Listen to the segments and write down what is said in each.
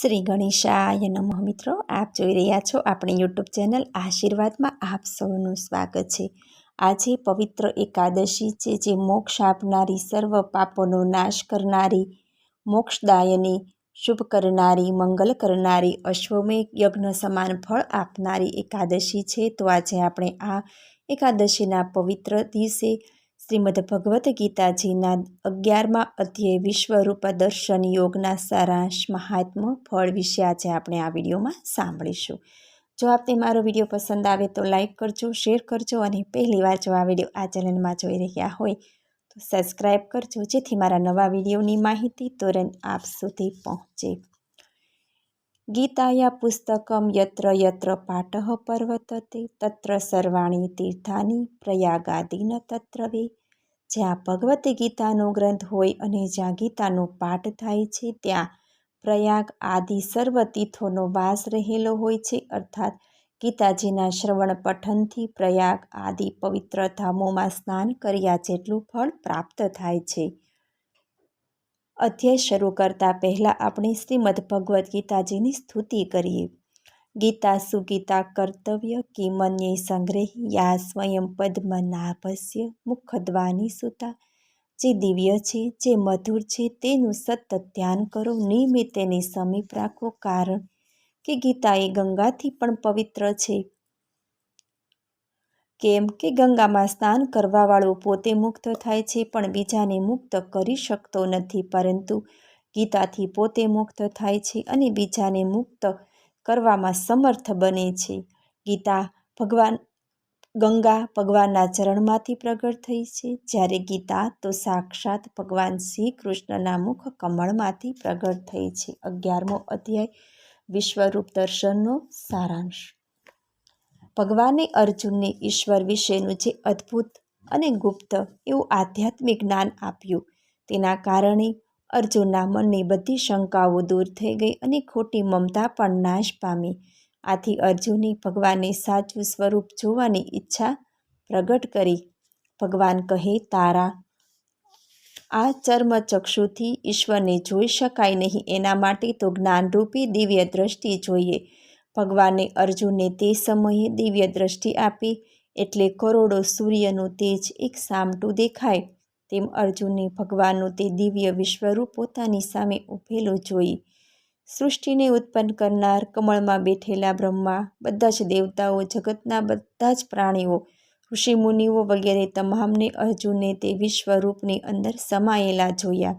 શ્રી ગણેશાય નમઃ. મિત્રો, આપ જોઈ રહ્યા છો આપણી યુટ્યુબ ચેનલ આશીર્વાદમાં આપ સૌનું સ્વાગત છે. આજે પવિત્ર એકાદશી છે, જે મોક્ષ આપનારી સર્વ પાપોનો નાશ કરનારી, મોક્ષદાયની, શુભ કરનારી, મંગલ કરનારી, અશ્વમેઘ યજ્ઞ સમાન ફળ આપનારી એકાદશી છે. તો આજે આપણે આ એકાદશીના પવિત્ર દિવસે શ્રીમદ ભગવદ્ ગીતાજીના અગિયારમાં અધ્યય વિશ્વરૂપ દર્શન યોગના સારાંશ મહાત્મ ફળ વિશે આજે આપણે આ વિડીયોમાં સાંભળીશું. જો આપને મારો વીડિયો પસંદ આવે તો લાઈક કરજો, શેર કરજો અને પહેલીવાર જો આ વીડિયો આ ચેનલમાં જોઈ રહ્યા હોય તો સબસ્ક્રાઈબ કરજો, જેથી મારા નવા વિડીયોની માહિતી તુરંત આપ સુધી પહોંચે. ગીતાયા પુસ્તકમ યત્ર યત્ર પાઠ પર્વતતે, તત્ર સર્વાણી તીર્થાની, પ્રયાગાદિન તત્ર વે જ્યાં ભગવદ્ ગીતાનો ગ્રંથ હોય અને જ્યાં ગીતાનો પાઠ થાય છે, ત્યાં પ્રયાગ આદિ સર્વ તીર્થોનો વાસ રહેલો હોય છે. અર્થાત ગીતાજીના શ્રવણ પઠનથી પ્રયાગ આદિ પવિત્ર ધામોમાં સ્નાન કર્યા જેટલું ફળ પ્રાપ્ત થાય છે. અધ્યાય શરૂ કરતાં પહેલાં આપણે શ્રીમદ ભગવદ્ ગીતાજીની સ્તુતિ કરીએ. ગીતા સુગીતા કર્તવ્ય કિમન્યે સંગ્રહી યા સ્વયં પદ્મનાભસ્ય મુખદ્વાની સુતા. જે દિવ્ય છે, જે મધુર છે, તેનું સતત ધ્યાન કરો. નિયમિત તેની સમીપ રાખો. કારણ કે ગીતા એ ગંગાથી પણ પવિત્ર છે. કેમ કે ગંગામાં સ્નાન કરવાવાળો પોતે મુક્ત થાય છે, પણ બીજાને મુક્ત કરી શકતો નથી. પરંતુ ગીતાથી પોતે મુક્ત થાય છે અને બીજાને મુક્ત કરવામાં સમર્થ બને છે. ગીતા ભગવાન, ગંગા ભગવાનના ચરણમાંથી પ્રગટ થઈ છે. જ્યારે ગીતા તો સાક્ષાત ભગવાન શ્રી કૃષ્ણના મુખ કમળમાંથી પ્રગટ થઈ છે. અગિયારમો અધ્યાય, વિશ્વરૂપ દર્શનનો સારાંશ. ભગવાને અર્જુનને ઈશ્વર વિશેનું જે અદ્ભુત અને ગુપ્ત એવું આધ્યાત્મિક જ્ઞાન આપ્યું. તેના કારણે અર્જુનના મનની બધી શંકાઓ દૂર થઈ ગઈ અને ખોટી મમતા પણ નાશ પામી. આથી અર્જુને ભગવાનને સાચું સ્વરૂપ જોવાની ઈચ્છા પ્રગટ કરી. ભગવાન કહે, તારા આ ચર્મચક્ષુથી ઈશ્વરને જોઈ શકાય નહીં, એના માટે તો જ્ઞાનરૂપી દિવ્ય દ્રષ્ટિ જોઈએ. ભગવાને અર્જુનને તે સમયે દિવ્ય દ્રષ્ટિ આપી, એટલે કરોડો સૂર્યનું તેજ એક સામટું દેખાય. તેમ અર્જુનને ભગવાનનું તે દિવ્ય વિશ્વરૂપ પોતાની સામે ઉભેલું જોઈ. સૃષ્ટિને ઉત્પન્ન કરનાર કમળમાં બેઠેલા બ્રહ્મા, બધા જ દેવતાઓ, જગતના બધા જ પ્રાણીઓ, ઋષિમુનિઓ વગેરે તમામને અર્જુને તે વિશ્વરૂપની અંદર સમાયેલા જોયા.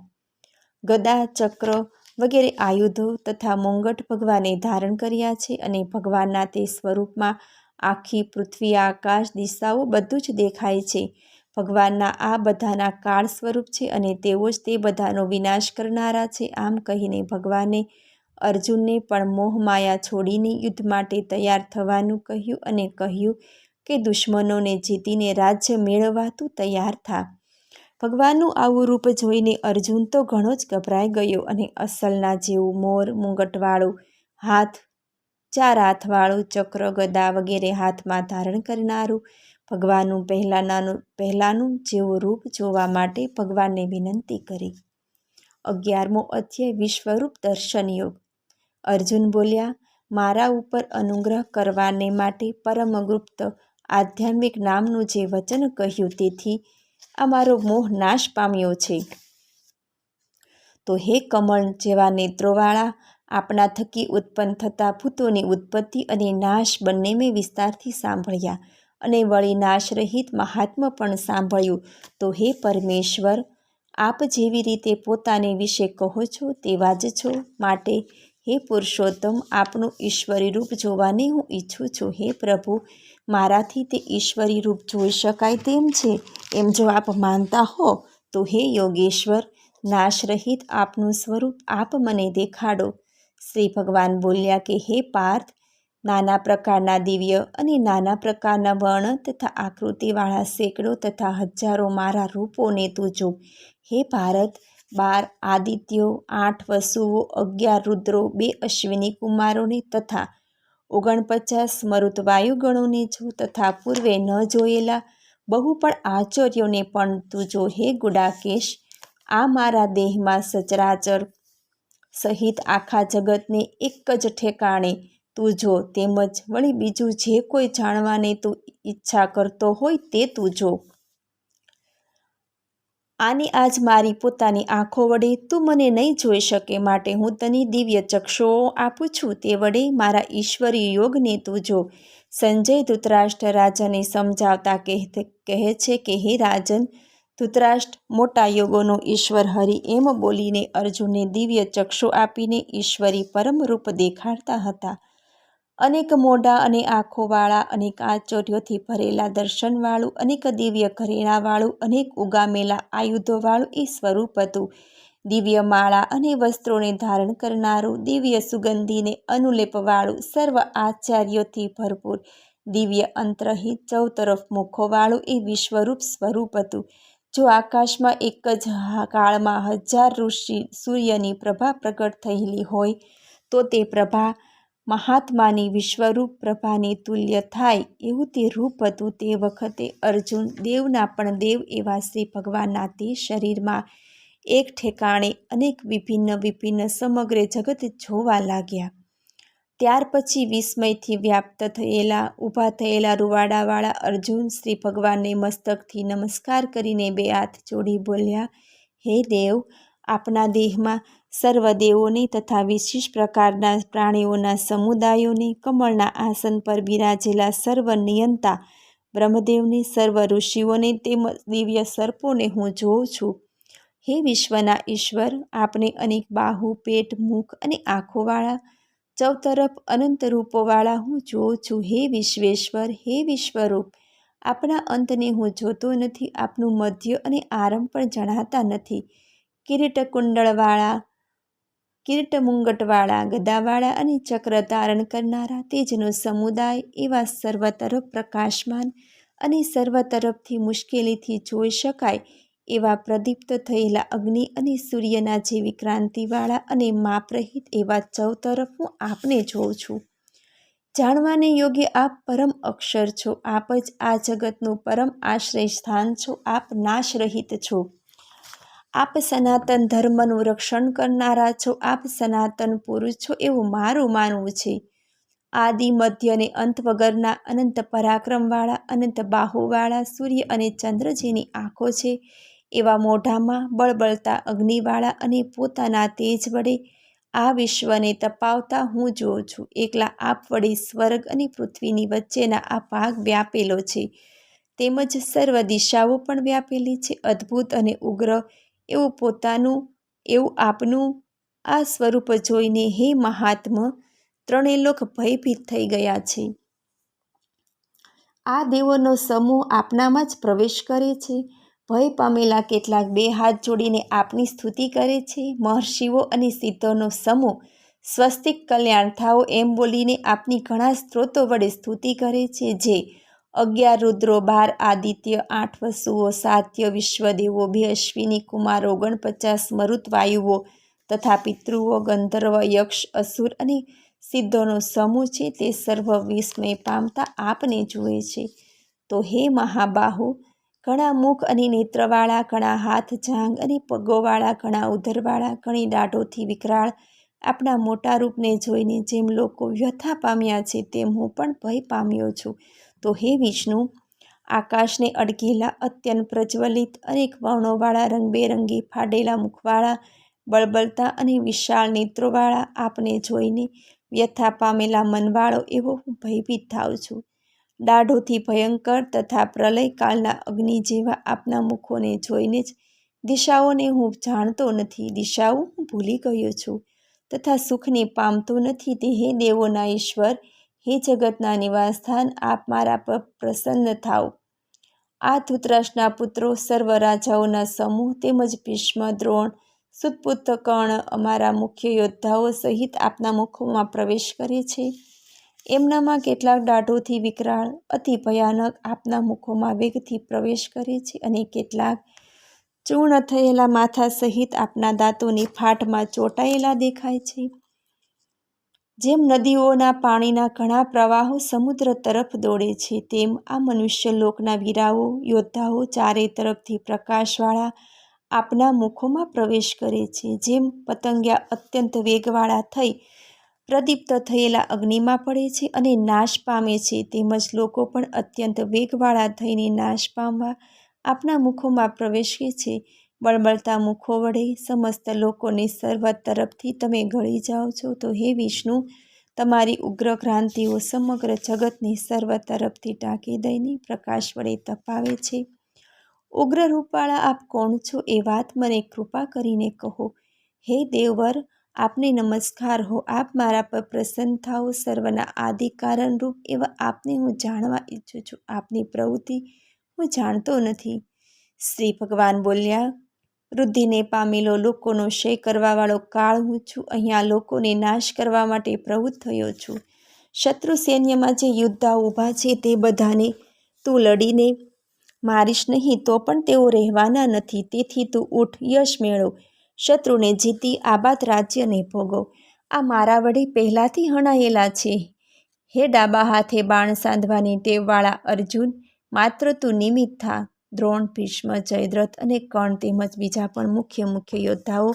ગદા, ચક્ર વગેરે આયુધો તથા મોંગટ ભગવાને ધારણ કર્યા છે અને ભગવાનના તે સ્વરૂપમાં આખી પૃથ્વી, આકાશ, દિશાઓ બધું જ દેખાય છે. ભગવાનના આ બધાના કાળ સ્વરૂપ છે અને તેઓ જ તે બધાનો વિનાશ કરનારા છે. આમ કહીને ભગવાને અર્જુનને પણ મોહમાયા છોડીને યુદ્ધ માટે તૈયાર થવાનું કહ્યું અને કહ્યું કે દુશ્મનોને જીતીને રાજ્ય મેળવવા તું તૈયાર થા. ભગવાનનું આવું રૂપ જોઈને અર્જુન તો ઘણો જ ગભરાઈ ગયો અને અસલના જેવું મોર, મુંગટવાળું હાથ, ચાર હાથવાળું ચક્ર, ગદા વગેરે હાથમાં ધારણ કરનારું ભગવાનનું પહેલાંનાનું પહેલાંનું જેવું રૂપ જોવા માટે ભગવાનને વિનંતી કરી. અગિયારમો અધ્યાય, વિશ્વરૂપ દર્શન યોગ. અર્જુન બોલ્યા, મારા ઉપર અનુગ્રહ કરવાને માટે પરમગુપ્ત આધ્યાત્મિક નામનું જે વચન કહ્યું તેથી આ મારો મોહ નાશ પામ્યો છે. તો હે કમળ જેવા નેત્રોવાળા, આપણા થકી ઉત્પન્ન થતા ભૂતોની ઉત્પત્તિ અને નાશ બંને મેં વિસ્તારથી સાંભળ્યા. અને વળી નાશ રહિત મહાત્મા પણ સાંભળ્યું, તો હે પરમેશ્વર, આપ જેવી રીતે પોતાને વિશે કહો છો તેવા જ છો. માટે હે પુરુષોત્તમ, આપનું ઈશ્વરી રૂપ જોવાની હું ઈચ્છું છું. હે પ્રભુ, મારાથી તે ઈશ્વરી રૂપ જોઈ શકાય તેમ છે. એમ જો આપ માનતા હો, તો હે યોગેશ્વર નાશરહિત આપનું સ્વરૂપ આપ મને દેખાડો. શ્રી ભગવાન બોલ્યા કે, હે પાર્થ નાના પ્રકારના દિવ્ય અને નાના પ્રકારના વર્ણ તથા આકૃતિવાળા સેંકડો તથા હજારો મારા રૂપોને તું જો હે ભારત, બાર આદિત્યો, આઠ વસુઓ, અગિયાર રુદ્રો, બે અશ્વિની કુમારોને તથા ઓગણપચાસ મરુત વાયુગણોને જો તથા પૂર્વે ન જોયેલા બહુ પણ આચર્યોને પણ તું જો હે ગુડાકેશ, આ મારા દેહમાં સચરાચર સહિત આખા જગતને એક જ ઠેકાણે તું જો તેમજ વળી બીજું જે કોઈ જાણવાની તું ઈચ્છા કરતો હોય તે તું જો. આની આજ મારી પોતાની આંખો વડે તું મને નહીં જોઈ શકે માટે હું તને દિવ્ય ચક્ષુઓ આપું છું તે વડે મારા ઈશ્વરી યોગને તું જો. સંજય ધૃતરાષ્ટ્ર રાજાને સમજાવતા કહે છે કે, હે રાજન, ધૃતરાષ્ટ્ર મોટા યોગોનો ઈશ્વર હરિ એમ બોલીને અર્જુનને દિવ્ય ચક્ષુ આપીને ઈશ્વરી પરમ રૂપ દેખાડતા હતા. અનેક મોઢા અને આંખોવાળા, અનેક આચર્યોથી ભરેલા દર્શનવાળું, અનેક દિવ્ય ઘરેણાવાળું, અનેક ઉગામેલા આયુધોવાળું એ સ્વરૂપ હતું. દિવ્ય માળા અને વસ્ત્રોને ધારણ કરનારું, દિવ્ય સુગંધીને અનુલેપવાળું, સર્વ આચાર્યોથી ભરપૂર, દિવ્ય અંતરહિત ચૌતરફ મુખોવાળું એ વિશ્વરૂપ સ્વરૂપ હતું. જો આકાશમાં એક જ કાળમાં હજાર ઋષિ સૂર્યની પ્રભા પ્રગટ થયેલી હોય, તો તે પ્રભા મહાત્માની વિશ્વરૂપ પ્રભાની તુલ્ય થાય એવું તે રૂપ હતું તે વખતે. અર્જુન દેવના પણ દેવ એવા શ્રી ભગવાનના તે શરીરમાં એક ઠેકાણે અનેક વિભિન્ન વિભિન્ન સમગ્ર જગત જોવા લાગ્યા. ત્યાર પછી વિસ્મયથી વ્યાપ્ત થયેલા, ઊભા થયેલા રૂવાડાવાળા અર્જુન શ્રી ભગવાનને મસ્તકથી નમસ્કાર કરીને બે હાથ જોડી બોલ્યા, હે દેવ, આપના દેહમાં સર્વ દેવોને તથા વિશિષ્ટ પ્રકારના પ્રાણીઓના સમુદાયોને કમળના આસન પર બિરાજેલા સર્વ નિયંતા બ્રહ્મદેવને, સર્વ ઋષિઓને તેમજ દિવ્ય સર્પોને હું જોઉં છું. હે વિશ્વના ઈશ્વર, આપને અનેક બાહુ, પેટ, મુખ અને આંખોવાળા ચૌતરફ અનંત રૂપોવાળા હું જોઉં છું. હે વિશ્વેશ્વર, હે વિશ્વરૂપ, આપણા અંતને હું જોતો નથી, આપનું મધ્ય અને આરંભ પણ જણાતા નથી. કિરીટ કુંડળવાળા કિરીટ મુંગટવાળા, ગદાવાળા અને ચક્ર ધારણ કરનારા તેજનો સમુદાય એવા સર્વ તરફ પ્રકાશમાન અને સર્વ તરફથી મુશ્કેલીથી જોઈ શકાય એવા પ્રદીપ્ત થયેલા અગ્નિ અને સૂર્યના જેવી ક્રાંતિવાળા અને માપરહિત એવા ચૌતરફ હું આપને જોઉં છું. જાણવાને યોગ્ય આપ પરમ અક્ષર છો. આપ જ આ જગતનું પરમ આશ્રય સ્થાન છો. આપ નાશરહિત છો. આપ સનાતન ધર્મનું રક્ષણ કરનારા છો, આપ સનાતન પુરુષ છો એવું મારું માનવું છે. આદિ, મધ્ય અને અંત વગરના અનંત પરાક્રમવાળા, અનંત બાહુવાળા, સૂર્ય અને ચંદ્ર જેની આંખો છે, એવા મોઢામાં બળબળતા અગ્નિવાળા અને પોતાના તેજ વડે આ વિશ્વને તપાવતા હું જોઉં છું. એકલા આપ વડે સ્વર્ગ અને પૃથ્વીની વચ્ચેના આ ભાગ વ્યાપેલો છે. તેમજ સર્વ દિશાઓ પણ વ્યાપેલી છે. અદ્ભુત અને ઉગ્ર એવું પોતાનું, એવું આપનું, આ સ્વરૂપ જોઈને હે મહાત્મ, ત્રણેય લોક ભયભીત થઈ ગયા છે. આ દેવોનો સમૂહ આપનામાં જ પ્રવેશ કરે છે. ભય પામેલા કેટલાક બે હાથ જોડીને આપની સ્તુતિ કરે છે. મહર્ષિઓ અને સિદ્ધોનો સમૂહ સ્વસ્તિક કલ્યાણ થાઓ એમ બોલીને આપની ઘણા સ્ત્રોતો વડે સ્તુતિ કરે છે, જે અગિયાર રુદ્રો, બાર આદિત્ય, આઠ વસુઓ, સાત્ય વિશ્વદેવો, બે અશ્વિની કુમારો ઓગણપચાસ મરુત વાયુઓ તથા પિતૃઓ, ગંધર્વ, યક્ષ, અસુર અને સિદ્ધોનો સમૂહ છે. તે સર્વ વિસ્મય પામતા આપને જુએ છે. તો હે મહાબાહુ, ઘણા મુખ અને નેત્રવાળા, ઘણા હાથ જાંગ અને પગોવાળા, ઘણા ઉદરવાળા ઘણી દાઢોથી વિકરાળ આપણા મોટા રૂપને જોઈને જેમ લોકો વ્યથા પામ્યા છે, તેમ હું પણ ભય પામ્યો છું. તો હે વિષ્ણુ, આકાશને અડકેલા અત્યંત પ્રજ્વલિત અનેક વર્ણોવાળા રંગબેરંગી ફાડેલા મુખવાળા, બળબળતા અને વિશાળ નેત્રોવાળા આપને જોઈને વ્યથા પામેલા મનવાળો એવો હું ભયભીત થાઉં છું. દાઢોથી ભયંકર તથા પ્રલયકાળના અગ્નિ જેવા આપના મુખોને જોઈને જ દિશાઓને હું જાણતો નથી. દિશાઓ હું ભૂલી ગયો છું તથા સુખને પામતો નથી. તે હે દેવોના ઈશ્વર હે જગતના નિવાસસ્થાન, આપ મારા પર પ્રસન્ન થાઓ આ ધૂતરાષ્ટ્રના પુત્રો, સર્વ રાજાઓના સમૂહ તેમજ ભીષ્મ, દ્રોણ સુતપુત્ર કર્ણ અમારા મુખ્ય યોદ્ધાઓ સહિત આપના મુખોમાં પ્રવેશ કરે છે. એમનામાં કેટલાક દાઢોથી વિકરાળ, અતિ ભયાનક આપના મુખોમાં વેગથી પ્રવેશ કરે છે અને કેટલાક ચૂર્ણ થયેલા માથા સહિત આપના દાંતોની ફાટમાં ચોંટાયેલા દેખાય છે. જેમ નદીઓના પાણીના ઘણા પ્રવાહો સમુદ્ર તરફ દોડે છે, તેમ આ મનુષ્ય લોકના વીરાઓ, યોદ્ધાઓ ચારે તરફથી પ્રકાશવાળા આપના મુખોમાં પ્રવેશ કરે છે. જેમ પતંગિયા અત્યંત વેગવાળા થઈ પ્રદીપ્ત થયેલા અગ્નિમાં પડે છે અને નાશ પામે છે, તેમજ લોકો પણ અત્યંત વેગવાળા થઈને નાશ પામવા આપના મુખોમાં પ્રવેશે છે. બળબળતા મુખો વડે સમસ્ત લોકોની સર્વ તરફથી તમે ગળી જાઓ છો. તો હે વિષ્ણુ, તમારી ઉગ્ર ક્રાંતિઓ સમગ્ર જગતને સર્વ તરફથી ટાંકી દઈને પ્રકાશ વડે તપાવે છે. ઉગ્ર રૂપવાળા આપ કોણ છો એ વાત મને કૃપા કરીને કહો. હે દેવવર, આપને નમસ્કાર. હો, આપ મારા પર પ્રસન્ન થાઓ. સર્વના આદિ કારણરૂપ એવા આપને હું જાણવા ઈચ્છું છું. આપની પ્રવૃત્તિ હું જાણતો નથી. શ્રી ભગવાન બોલ્યા વૃદ્ધિને પામેલો લોકોનો ક્ષય કરવાવાળો કાળ હું છું. અહીંયા લોકોને નાશ કરવા માટે પ્રવૃત્ત થયો છું. શત્રુ સૈન્યમાં જે યુદ્ધા ઊભા છે તે બધાને તું લડીને મારીશ નહીં, તો પણ તેઓ રહેવાના નથી. તેથી તું ઉઠ, યશ મેળવ શત્રુને જીતી આબાદ રાજ્યને ભોગવ આ મારા વડે પહેલાંથી હણાયેલા છે. હે ડાબા હાથે બાણ સાંધવાની ટેવવાળા અર્જુન, માત્ર તું નિમિત્ત થા. દ્રોણ, ભીષ્મ, જયદ્રથ અને કર્ણ તેમજ બીજા પણ મુખ્ય મુખ્ય યોદ્ધાઓ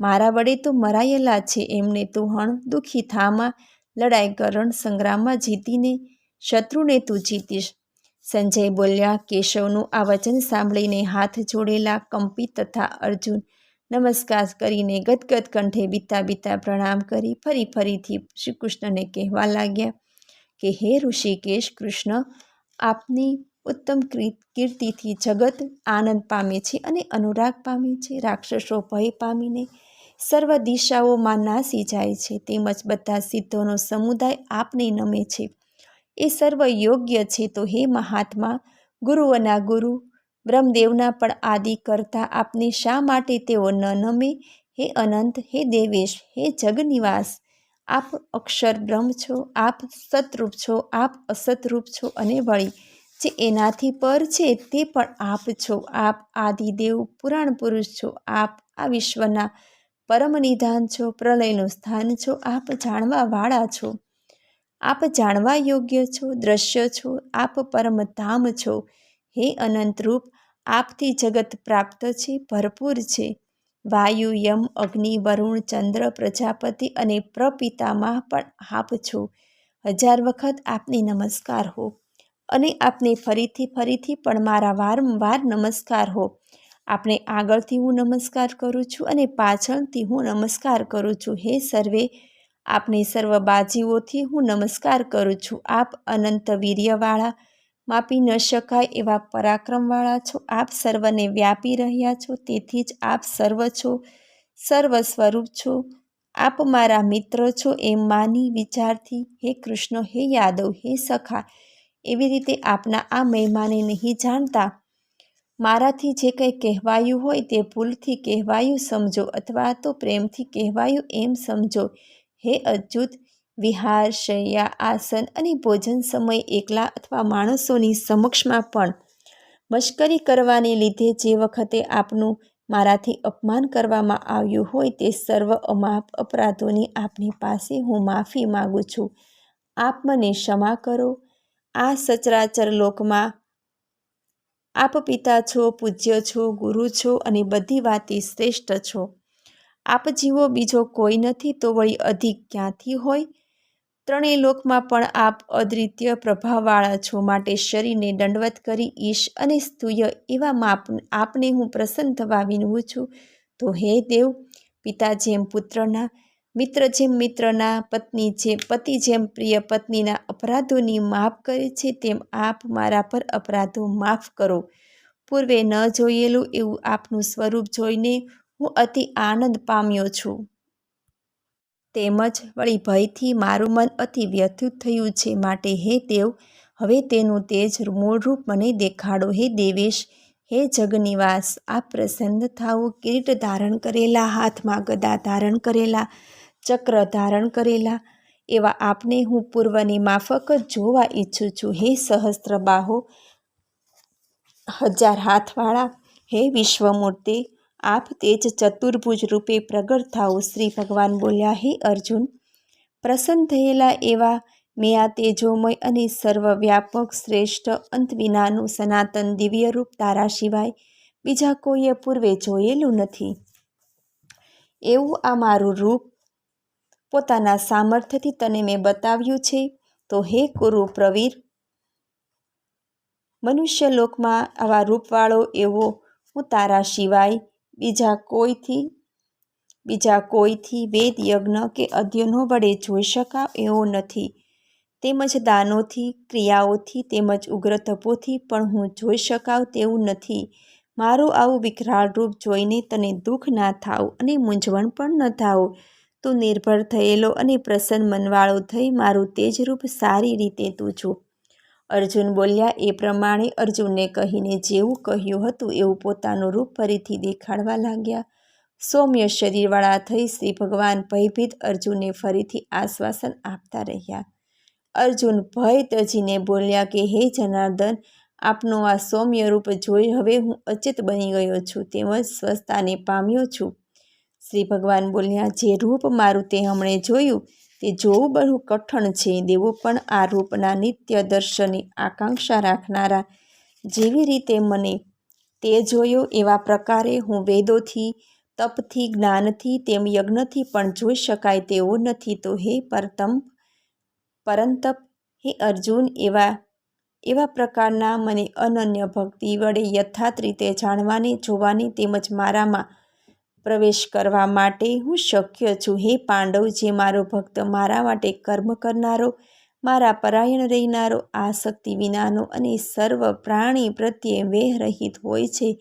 મારા વડે તો મરાયેલા છે. એમને તું હણ દુઃખી થામાં લડાઈ કરણ સંગ્રામમાં જીતીને શત્રુને તું જીતીશ. સંજય બોલ્યા, કેશવનું આ વચન સાંભળીને હાથ જોડેલા કંપી તથા અર્જુન નમસ્કાર કરીને ગદગદ કંઠે બીતા બીતા પ્રણામ કરી ફરી ફરીથી શ્રી કૃષ્ણને કહેવા લાગ્યા કે, હે ઋષિકેશ, કૃષ્ણ, આપની ઉત્તમ કીર્તિથી જગત આનંદ પામે છે અને અનુરાગ પામે છે, રાક્ષસો ભય પામીને સર્વ દિશાઓમાં નાસી જાય છે. તેમજ બધા સિદ્ધોનો સમુદાય આપને નમે છે. એ સર્વ યોગ્ય છે તો હે મહાત્મા, ગુરુઓના ગુરુ, બ્રહ્મદેવના પણ આદિ કરતા આપને શા માટે તેઓ ન નમે? હે અનંત, હે દેવેશ, હે જગનિવાસ, આપ અક્ષર બ્રહ્મ છો, આપ સતરૂપ છો, આપ અસતરૂપ છો અને વળી જે એનાથી પર છે તે પણ આપ છો. આપ આદિદેવ પુરાણ પુરુષ છો. આપ આ વિશ્વના પરમ નિધાન છો. પ્રલયનું સ્થાન છો. આપ જાણવા વાળા છો. આપ જાણવા યોગ્ય છો. દ્રશ્ય છો. આપ પરમ ધામ છો. હે અનંતરૂપ આપથી જગત પ્રાપ્ત છે, ભરપૂર છે. વાયુ, યમ, અગ્નિ, વરુણ, ચંદ્ર, પ્રજાપતિ અને પ્રપિતામાં પણ આપ છો. હજાર વખત આપને નમસ્કાર હો. અને આપને ફરીથી ફરીથી પણ મારા વારંવાર નમસ્કાર હો. આપણે આગળથી હું નમસ્કાર કરું છું અને પાછળથી હું નમસ્કાર કરું છું. હે સર્વે, આપને સર્વ બાજીઓથી હું નમસ્કાર કરું છું. આપ અનંત વીર્યવાળા, માપી ન શકાય એવા પરાક્રમવાળા છો. આપ સર્વને વ્યાપી રહ્યા છો. તેથી જ આપ સર્વ છો, સર્વ સ્વરૂપ છો. આપ મારા મિત્ર છો એમ માની વિચારથી. હે કૃષ્ણ, હે યાદવ, હે સખા એવી રીતે આપના આ મહેમાને નહીં જાણતા? મારાથી જે કંઈ કહેવાયું હોય તે ભૂલથી કહેવાયું સમજો અથવા તો પ્રેમથી કહેવાયું એમ સમજો. હે અજૂત વિહાર, શૈયા, આસન અને ભોજન સમય એકલા અથવા માણસોની સમક્ષમાં પણ. મશ્કરી કરવાને લીધે જે વખતે આપનું મારાથી અપમાન કરવામાં આવ્યું હોય તે સર્વ અમાપ અપરાધોની આપની પાસે હું માફી માગું છું. આપ મને ક્ષમા કરો આ સચરાચર લોકમાં, આપ પિતા છો, પૂજ્ય છો, ગુરુ છો અને બધી વાતી શ્રેષ્ઠ છો. આપ જીવો બીજો કોઈ નથી તો વળી અધિક ક્યાંથી હોય? ત્રણેય લોકમાં પણ આપ અદ્વિતીય પ્રભાવવાળા છો માટે શરીરને દંડવત કરી ઈશ અને સ્તુય એવા માપ, આપને હું પ્રસન્ન થવા વિનવું છું. તો હે દેવ, પિતા જેમ પુત્રના મિત્ર જેમ મિત્રના પત્ની જે પતિ જેમ પ્રિય પત્નીના અપરાધોની માફ કરે છે, તેમ આપ મારા પર અપરાધો માફ કરો. પૂર્વે ન જોયેલું એવું આપનું સ્વરૂપ જોઈને હું અતિ આનંદ પામ્યો છું. તેમજ વળી ભયથી મારું મન અતિ વ્યથિત થયું છે માટે, હે દેવ, હવે તેનું તેજ મૂળરૂપ મને દેખાડો, હે દેવેશ, હે જગનિવાસ આ પ્રસન્ન થાઓ, કિરીટ ધારણ કરેલા, હાથમાં ગદા ધારણ કરેલા ચક્ર ધારણ કરેલા. એવા આપને હું પૂર્વની માફક જ જોવા ઈચ્છું છું. હે સહસ્ત્ર બાહો, હજાર હાથવાળા, હે વિશ્વમૂર્તિ, આપ તે જ ચતુર્ભુજ રૂપે પ્રગટ થાઓ શ્રી ભગવાન બોલ્યા, હે અર્જુન, પ્રસન્ન થયેલા એવા મેં આ તેજોમય અને સર્વવ્યાપક શ્રેષ્ઠ અંત વિનાનું સનાતન દિવ્ય રૂપ તારા સિવાય બીજા કોઈએ પૂર્વે જોયેલું નથી. એવું આ મારું રૂપ પોતાના સામર્થ્યથી તને મેં બતાવ્યું છે. તો હે કુરુ પ્રવીર, મનુષ્યલોકમાં આવા રૂપવાળો એવો હું તારા સિવાય બીજા કોઈથી બીજા કોઈથી વેદ, યજ્ઞ કે અધ્યયનો વડે જોઈ શકાવ એવો નથી. તેમજ દાનોથી, ક્રિયાઓથી, તેમજ ઉગ્ર તપોથી પણ હું જોઈ શકાવ તેવું નથી. મારું આવું વિકરાળ રૂપ જોઈને તને દુઃખ ના થાવ અને મૂંઝવણ પણ ન થાવ. તું નિર્ભર થયેલો અને પ્રસન્ન મનવાળો થઈ મારું તેજ રૂપ સારી રીતે તું જો અર્જુન બોલ્યા, એ પ્રમાણે અર્જુનને કહીને જેવું કહ્યું હતું એવું પોતાનું રૂપ ફરીથી દેખાડવા લાગ્યા. સૌમ્ય શરીરવાળા થઈ શ્રી ભગવાન ભયભીત અર્જુનને ફરીથી આશ્વાસન આપતા રહ્યા. અર્જુન ભય તજીને બોલ્યા કે, હે જનાર્દન, આપનું આ સૌમ્ય રૂપ જોઈ હવે હું અચેત બની ગયો છું. તેમજ સ્વસ્થતાને પામ્યો છું. શ્રી ભગવાન બોલ્યા, જે રૂપ મારું તે હમણે જોયું, તે જોવું બહુ કઠણ છે. દેવો પણ આ રૂપના નિત્ય દર્શનની આકાંક્ષા રાખનારા. જેવી રીતે મને તે જોયો, એવા પ્રકારે હું વેદોથી, તપથી, જ્ઞાનથી, તેમ યજ્ઞથી પણ જોઈ શકાય તેવો નથી. તો હે પરતમ, પરંતપ, હે અર્જુન, એવા એવા પ્રકારના મને અનન્ય ભક્તિ વડે યથાર્થ રીતે જાણવાની, જોવાની તેમજ મારામાં પ્રવેશ કરવા માટે હું શક્ય છું. હે પાંડવ, જે મારો ભક્ત મારા માટે કર્મ કરનારો, મારા પરાયણ રહેનારો શક્તિ વિનાનો અને સર્વ પ્રાણી પ્રત્યે વેહ રહિત હોય છે,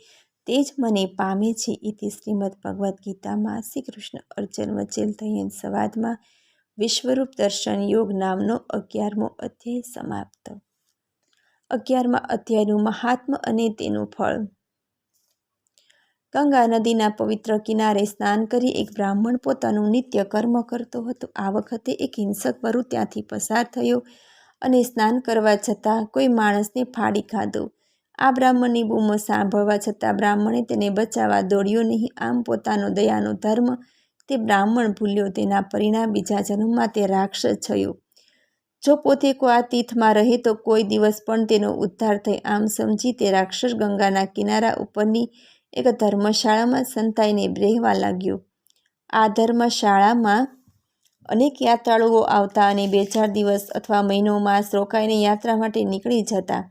તે જ મને પામે છે. ઇતિ શ્રીમદ ભગવદ્ ગીતામાં શ્રી કૃષ્ણ અર્જન વચેલ થયેલ સંવાદમાં વિશ્વરૂપ દર્શન યોગ નામનો અગિયારમો અધ્યાય સમાપ્ત. અગિયારમા અધ્યાયનું મહાત્મ અને તેનું ફળ ગંગા નદીના પવિત્ર કિનારે સ્નાન કરી એક બ્રાહ્મણ પોતાનું નિત્ય કર્મ કરતો હતો. આ વખતે એક હિંસક વરુ ત્યાંથી પસાર થયો અને સ્નાન કરવા છતાં કોઈ માણસને ફાડી ખાધો. આ બ્રાહ્મણની બૂમો સાંભળવા છતાં બ્રાહ્મણે તેને બચાવવા દોડ્યો નહીં. આમ પોતાનો દયાનો ધર્મ તે બ્રાહ્મણ ભૂલ્યો તેના પરિણામ બીજા જન્મમાં તે રાક્ષસ થયો. જો પોતે કો આ તીર્થમાં રહે તો કોઈ દિવસ પણ તેનો ઉદ્ધાર થઈ. આમ સમજી તે રાક્ષસ ગંગાના કિનારા ઉપરની એક ધર્મશાળામાં સંતાઈને રહેવા લાગ્યો. આ ધર્મશાળામાં અનેક યાત્રાળુઓ આવતા અને બે ચાર દિવસ અથવા મહિનો માસ રોકાઈને યાત્રા માટે નીકળી જતા.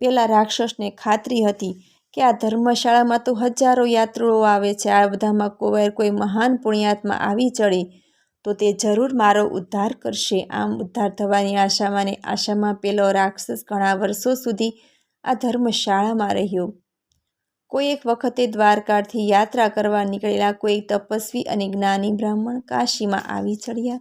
પેલા રાક્ષસને ખાતરી હતી કે આ ધર્મશાળામાં તો હજારો યાત્રુઓ આવે છે, આ બધામાં કોઈ કોઈ મહાન પુણ્યાત્મા આવી ચડે, તો તે જરૂર મારો ઉદ્ધાર કરશે. આમ ઉદ્ધાર થવાની આશામાં ને આશામાં પેલો રાક્ષસ ઘણા વર્ષો સુધી આ ધર્મશાળામાં રહ્યો. કોઈ એક વખતે દ્વારકાથી યાત્રા કરવા નીકળેલા કોઈ તપસ્વી અને જ્ઞાની બ્રાહ્મણ કાશીમાં આવી ચડ્યા.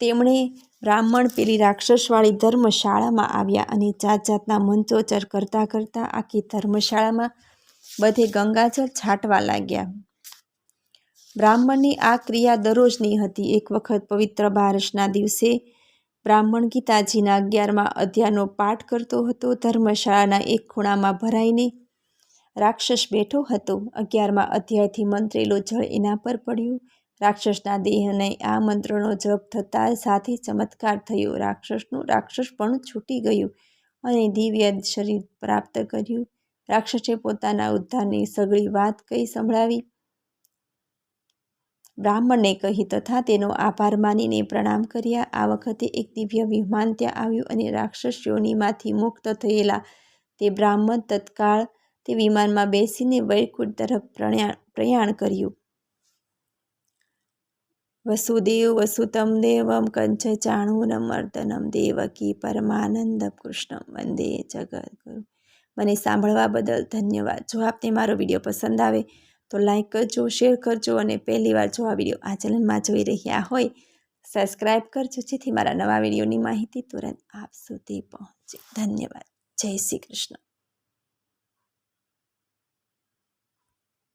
તેમણે બ્રાહ્મણ પેલી રાક્ષસવાળી ધર્મશાળામાં આવ્યા અને જાત જાતના મંત્રોચ્ચાર કરતાં કરતાં આખી ધર્મશાળામાં બધે ગંગાજળ છાંટવા લાગ્યા. બ્રાહ્મણની આ ક્રિયા દરરોજની હતી. એક વખત પવિત્ર બારસના દિવસે બ્રાહ્મણ ગીતાજીના અગિયારમાં અધ્યાયનો પાઠ કરતો હતો. ધર્મશાળાના એક ખૂણામાં ભરાઈને રાક્ષસ બેઠો હતો. અગિયારમાં અધ્યાયથી મંત્રેલો જળ એના પર પડ્યું. રાક્ષસના દેહને આ મંત્રનો જપ થતાં સાથે ચમત્કાર થયો. રાક્ષસનું રાક્ષસ પણ છૂટી ગયું અને દિવ્ય શરીર પ્રાપ્ત કર્યું. રાક્ષસે પોતાના ઉદ્ધારની સગળી વાત કહી સંભળાવી? બ્રાહ્મણને કહી તથા તેનો આભાર માનીને પ્રણામ કર્યા. આ વખતે એક દિવ્ય વિમાન ત્યાં આવ્યું અને રાક્ષસ યોનીમાંથી મુક્ત થયેલા તે બ્રાહ્મણ તત્કાળ તે વિમાનમાં બેસીને વૈકુંઠ તરફ પ્રયાણ પ્રયાણ કર્યું. વસુદેવ, વસુતમ દેવમ કંચ ચાણૂરમર્દનમ દેવકી પરમાનંદ કૃષ્ણ વંદે જગદગુરુ. મને સાંભળવા બદલ ધન્યવાદ. જો આપને મારો વીડિયો પસંદ આવે તો લાઈક કરજો, શેર કરજો અને પહેલીવાર જો આ વીડિયો આ ચેનલમાં જોઈ રહ્યા હોય સબસ્ક્રાઈબ કરજો. જેથી મારા નવા વિડીયોની માહિતી તુરંત આપ સુધી પહોંચે. ધન્યવાદ. જય શ્રી કૃષ્ણ.